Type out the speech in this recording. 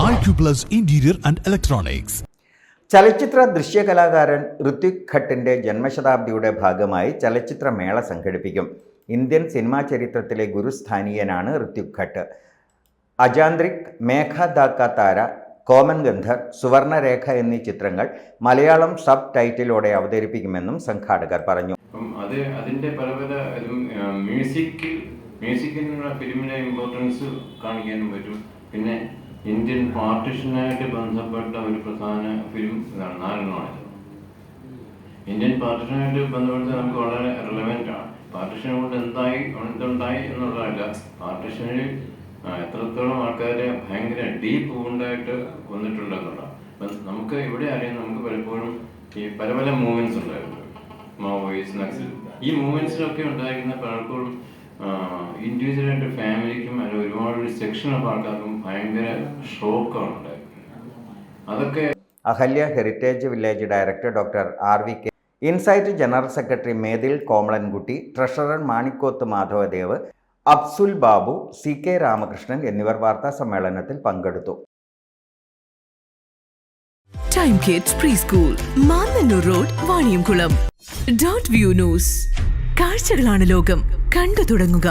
Acuplus interior and Electronics. ചലച്ചിത്ര ദൃശ്യകലാകാരൻ ഋത്വിക് ഘട്ടിന്റെ ജന്മശതാബ്ദിയുടെ ഭാഗമായി ചലച്ചിത്ര മേള സംഘടിപ്പിക്കും. ഇന്ത്യൻ സിനിമാ ചരിത്രത്തിലെ ഗുരുസ്ഥാനീയനാണ് ഋത്വിക് ഘട്ട്. അജാന്ത്രിക് മേഘ ദാക്ക താര കോമൻ ഗന്ധർ സുവർണരേഖ എന്നീ ചിത്രങ്ങൾ മലയാളം സബ് ടൈറ്റിലോടെ അവതരിപ്പിക്കുമെന്നും സംഘാടകർ പറഞ്ഞു. അത് അതിന്റെ പല പല മ്യൂസിക് മ്യൂസിക്കിനുള്ള ഫിലിമിന്റെ ഇമ്പോർട്ടൻസ് കാണിക്കാനും പറ്റും. പിന്നെ ഇന്ത്യൻ പാർട്ടിഷനായിട്ട് ബന്ധപ്പെട്ട ഒരു പ്രധാന ഫിലിം ഇതാണ്. നാലെണ്ണമാണ് ഇന്ത്യൻ പാർട്ടിഷനായിട്ട് ബന്ധപ്പെട്ട് നമുക്ക് വളരെ റിലവന്റ് ആണ്. പാർട്ടിഷൻ കൊണ്ട് എന്തായി എന്തുണ്ടായി എന്നുള്ളതല്ല. പാർട്ടിഷനിൽ എത്രത്തോളം ആൾക്കാരെ ഭയങ്കര ഡീപ്പ് ഉണ്ടായിട്ട് വന്നിട്ടുണ്ടെന്നുള്ള നമുക്ക് ഇവിടെ അറിയാം നമുക്ക് പലപ്പോഴും ഈ പല പല മൂവ്മെന്റ്സ് ഉണ്ടായിരുന്നു മാവോയിസ് നക്സൽ ഈ മൂവ്മെന്റ്സിലൊക്കെ ഉണ്ടായിരിക്കുന്ന പലർക്കും ഇൻഡിവിജ്വലായിട്ട് ഫാമിലിക്കും അല്ലെങ്കിൽ ഒരുപാട് ഒരു സെക്ഷൻ ഓഫ് ആൾക്കാർക്കും ഭയങ്കര ഷോക്കാണ് ഉണ്ടായിരുന്നത്. അതൊക്കെ Ahalya heritage village director doctor R V K. Insight general secretary Methil Komalankutty treasurer Manikkoth Madhavadev അബ്സുൽ Babu C K Ramakrishnan എന്നിവർ വാർത്താ സമ്മേളനത്തിൽ പങ്കെടുത്തു. Time kids pre school Mannannur road Vaniyamkulam dot view news കാഴ്ചകളാണ് ലോകം. കണ്ടു തുടങ്ങുക.